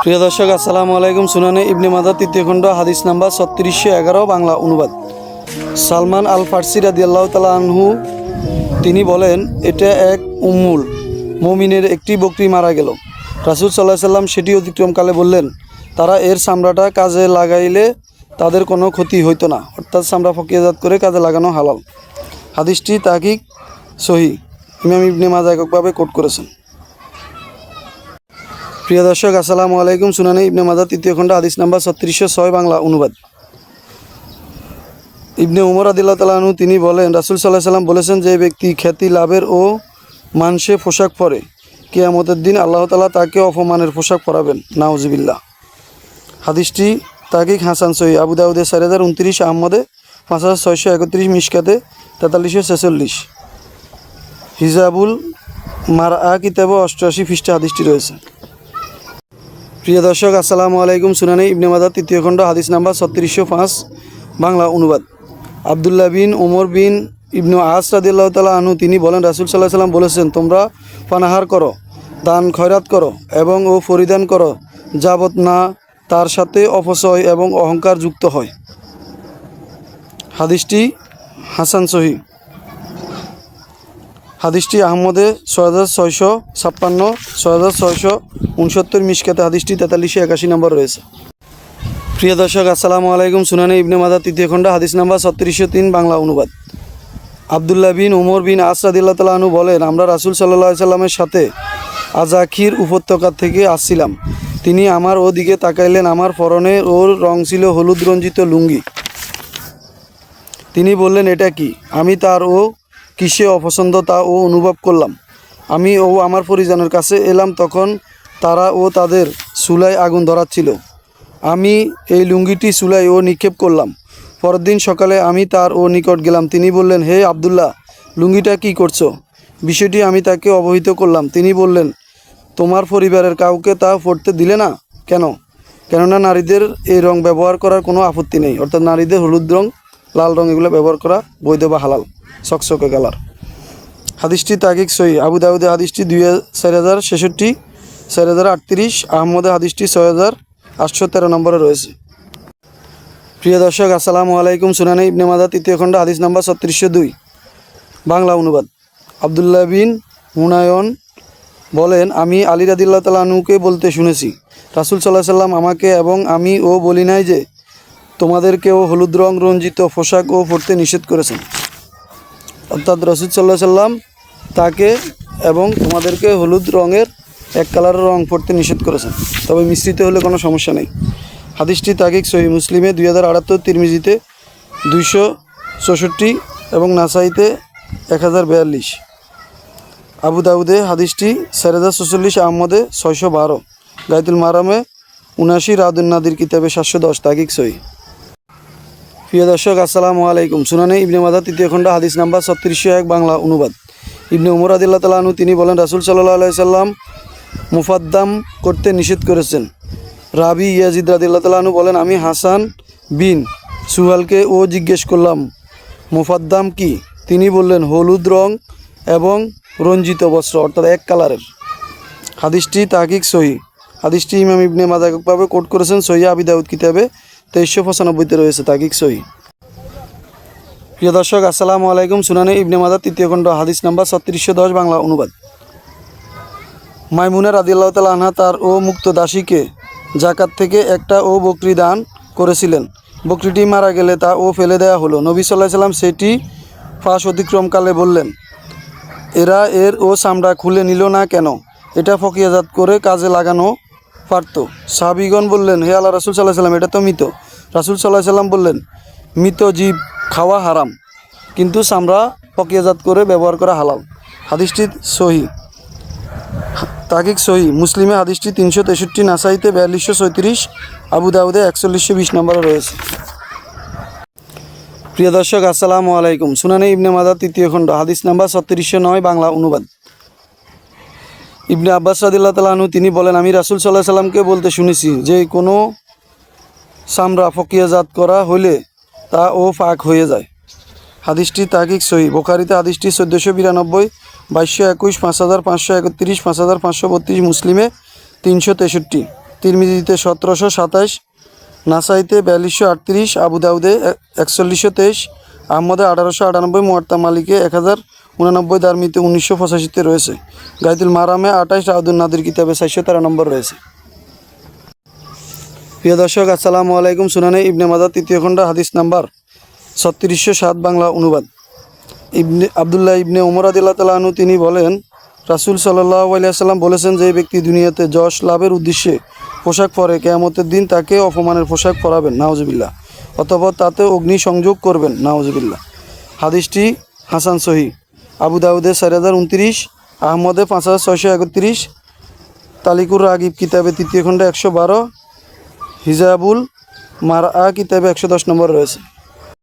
প্রিয় দর্শক, আসসালামু আলাইকুম। সুনানে ইবনে মাদা তৃতীয় খণ্ড, হাদিস নাম্বার ছত্রিশশো এগারো, বাংলা অনুবাদ। সালমান আল ফার্সি রাদি আল্লাহ আনহু, তিনি বলেন, এটা এক উম্মুল, মমিনের একটি বকরি মারা গেল। রাসুল সাল্লাহ সাল্লাম সেটি অতিক্রমকালে বললেন, তারা এর চামড়াটা কাজে লাগাইলে তাদের কোনো ক্ষতি হইতো না, অর্থাৎ চামড়া ফকিয়াজাত করে কাজে লাগানো হালাল। হাদিসটি তাকিক সহি। ইমাম ইবনে মাজা এককভাবে কোট করেছেন। প্রিয় দর্শক, আসসালামু আলাইকুম। সুনানি ইবনে মাজা তৃতীয় খণ্ড, হাদিস নাম্বার ছত্রিশশো ছয়, বাংলা অনুবাদ। ইবনে উমর আদিল্লাহ তালাহনু তিনি বলেন, রাসুল সাল্লাহ সাল্লাম বলেছেন যে ব্যক্তি খ্যাতি লাভের ও মানসে পোশাক পরে, কেয়ামতের দিন আল্লাহ তালা তাকে অপমানের পোশাক পরাবেন। নাউজিবিল্লা হাদিসটি তাকিক হাসান সহি। আবু দাউদে চার হাজার উনত্রিশ, আহমদে পাঁচ হাজার ছয়শো একত্রিশ মিসকাতে তেতাল্লিশশো ছেচল্লিশ। হিজাবুল মার কিতাবে অষ্টআশি খ্রিস্ট হাদিসটি রয়েছে। প্রিয় দর্শক, আসসালামু আলাইকুম। সুনানি ইবনে মাদা তৃতীয় খণ্ড, হাদিস নাম্বার ছত্রিশশো পাঁচ, বাংলা অনুবাদ। আবদুল্লাহ বিন ওমর বিন ইবনু আস রাদিল্লাহ তালা আনু তিনি বলেন, রাসুল সাল্লাহ সাল্লাম বলেছেন, তোমরা পানাহার করো, দান খয়রাত করো এবং ও পরিধান করো যাবত না তার সাথে অপচয় এবং অহংকার যুক্ত হয়। হাদিসটি হাসান সহি। হাদিসটি আহমদে ছয় হাজার ছয়শো ছাপ্পান্ন, ছয় হাজার ছয়শো উনসত্তর মিসকাতে হাদিসটি তেতাল্লিশে একাশি নম্বর রয়েছে। প্রিয় দর্শক, আসসালামু আলাইকুম। সুনানি ইবনে মাদা তৃতীয় খণ্ড, হাদিস নাম্বার ছত্রিশশো তিন, বাংলা অনুবাদ। আবদুল্লাহ বিন উমর বিন আসরাদিল্লা তালা আনু বলেন, আমরা রাসুল সাল্লাহ সাল্লামের সাথে আজাখির উপত্যকা থেকে আসছিলাম। তিনি আমার ওদিকে তাকাইলেন, আমার পরনে ওর রং ছিল হলুদ রঞ্জিত লুঙ্গি। তিনি বললেন, এটা কি? আমি তার ও কিসে অপছন্দ তা ও অনুভব করলাম। আমি ও আমার পরিজনের কাছে এলাম তখন তারা ও তাদের চুলায় আগুন ধরাচ্ছিল। আমি এই লুঙ্গিটি চুলায় ও নিক্ষেপ করলাম। পরের দিন সকালে আমি তার ও নিকট গেলাম। তিনি বললেন, হে আবদুল্লাহ, লুঙ্গিটা কি করছ? বিষয়টি আমি তাকে অবহিত করলাম। তিনি বললেন, তোমার পরিবারের কাউকে তা পড়তে দিলে না? কেন? কেননা নারীদের এই রং ব্যবহার করার কোনো আপত্তি নেই। অর্থাৎ নারীদের হলুদ রং, লাল রং এগুলো ব্যবহার করা বৈধ বা হালাল। চকচকে কালার। হাদিসটি তাকিক সই আবু দাউদে হাদিসটি দুই চার হাজার ছেষট্টি, চার হাজার আটত্রিশ আহমদে হাদিসটি ছয় হাজার আটশো তেরো নম্বরে রয়েছে। প্রিয় দর্শক, আসসালামু আলাইকুম। সুনানি ইবনে মাদা তৃতীয় খণ্ড, হাদিস নাম্বার ছত্রিশশো দুই। বাংলা অনুবাদ। আবদুল্লাহ বিন হুনায়ন বলেন, আমি আলী রাদিল্লাহ তালানুকে বলতে শুনেছি। রাসুল সাল্লাহ সাল্লাম আমাকে এবং আমি ও বলি নাই যে তোমাদেরকেও হলুদ রং রঞ্জিত পোশাক ও পরতে নিষেধ করেছেন। অর্থাৎ রসুল সাল্লাহ সাল্লাম তাকে এবং তোমাদেরকে হলুদ রঙের এক কালারের রং পড়তে নিষেধ করেছেন। তবে মিশ্রিত হলে কোনো সমস্যা নেই। হাদিসটি তাকিক সহি মুসলিমে দুই হাজার আটাত্তর তিরমিজিতে দুইশো চৌষট্টি এবং নাসাইতে এক হাজার বিয়াল্লিশ। আবু দাউদে হাদিসটি চার হাজার চৌচল্লিশ, আহমদে ছয়শো বারো। গাইতুল মারামে উনাশি রাদুন্নাদির কিতাবে সাতশো দশ তাকিক সহি। প্রিয় দর্শক, আসসালামু আলাইকুম। সুনানে ইবনে মাদা তৃতীয় খণ্ড, হাদিস নাম্বার ছত্রিশশো এক, বাংলা অনুবাদ। ইবনে উমর আদিল্লা তালাহনু তিনি বলেন, রাসুল সাল্লাহ আলাই সাল্লাম মুফাদ্দাম করতে নিষেধ করেছেন। রাবি ইয়াজিদ রাদিল্লা তালাহনু বলেন, আমি হাসান বিন সুহালকে ও জিজ্ঞেস করলাম, মুফাদ্দাম কি? তিনি বললেন, হলুদ রং এবং রঞ্জিত বস্ত্র, অর্থাৎ এক কালারের। হাদিসটি তাকিক সহি। হাদিসটি ইমাম ইবনে মাদাকভাবে কোট করেছেন সহিয়া আবি দাউদ কিতাবে তেইশশো পঁচানব্বইতে রয়েছে তাকিক সই। প্রিয় দর্শক, আসসালামু আলাইকুম। সুনানি ইবনে মাদার তৃতীয় খণ্ড, হাদিস নাম্বার ছত্রিশশো দশ, বাংলা অনুবাদ। মাইমুনা রাদিল্লাহ তালা আনহা তার ও মুক্ত দাসীকে জাকাত থেকে একটা ও বকরি দান করেছিলেন। বকরিটি মারা গেলে তা ও ফেলে দেওয়া হলো। নবী সাল্লাহ সাল্লাম সেটি ফাঁস অতিক্রমকালে বললেন, এরা এর ও চামড়া খুলে নিল না কেন? এটা ফকিয়াজাত করে কাজে লাগানো পারত। সাহাবিগণ বললেন, হে আল্লাহ রাসুল সাল্লাহ সাল্লাম এটা তো মৃত। রাসুল সাল্লাহ সাল্লাম বললেন, মৃত জীব খাওয়া হারাম, কিন্তু চামড়া প্রক্রিয়াজাত করে ব্যবহার করা হালাল। হাদিসটি সহি। তাকিক সহি। মুসলিমে হাদিসটি তিনশো তেষট্টি, নাসাইতে বিয়াল্লিশশো ছয়ত্রিশ, আবু দাউদে একচল্লিশশো বিশ নম্বরে রয়েছে। প্রিয় দর্শক, আসসালামু আলাইকুম। সুনানি ইবনে মাদা তৃতীয় খণ্ড, হাদিস নাম্বার ছত্রিশশো নয়, বাংলা অনুবাদ। ইবনে আব্বাস রাদিল্লাহ তালাহনু তিনি বলেন, আমি রাসুল সাল্লাহ সাল্লামকে বলতে শুনেছি যে কোনো চামড়া ফকিয়াজাত করা হইলে তা ও ফাঁক হয়ে যায়। হাদিসটি তাকিক সহি। বোখারিতে হাদিসটি চোদ্দোশো বিরানব্বই, বাইশশো একুশ পাঁচ হাজার পাঁচশো একত্রিশ পাঁচ হাজার পাঁচশো বত্রিশ, মুসলিমে তিনশো তেষট্টি, তিরমিজিতে সতেরোশো সাতাশ, নাসাইতে বিয়াল্লিশশো আটত্রিশ আবু দাউদে এ- একচল্লিশশো তেইশ, আহমদে আঠারোশো আটানব্বই, মোয়াত্তা মালিকে এক হাজার উনানব্বই দারমিতে উনিশশো পঁচাশিতে রয়েছে। গাইতুল মারামে আঠাইশ রাউদুল নাদির কিতাবে চারশো তেরো নম্বর রয়েছে। প্রিয় দর্শক, আসসালামু আলাইকুম। সুনানে ইবনে মাদা তৃতীয় খণ্ড, হাদিস নাম্বার ছত্রিশশো সাত, বাংলা অনুবাদ। ইবনে আবদুল্লাহ ইবনে উমর আদিল্লা তালাহনু তিনি বলেন, রাসুল সাল্লাহ আলিয়াল্লাম বলেছেন, যে ব্যক্তি দুনিয়াতে যশ লাভের উদ্দেশ্যে পোশাক পরে, কেয়ামতের দিন তাকে অপমানের পোশাক পরাবেন নাওজবিল্লা অথবা তাতে অগ্নি সংযোগ করবেন নাওজবিল্লা হাদিসটি হাসান সহি। আবু দাউদে চার হাজার উনত্রিশ আহমদে পাঁচ হাজার ছয়শো একত্রিশ, তালিকুর রাগিব কিতাবে তৃতীয় খণ্ডে একশো বারো, হিজাবুল মারা কিতাবে একশো দশ নম্বর রয়েছে।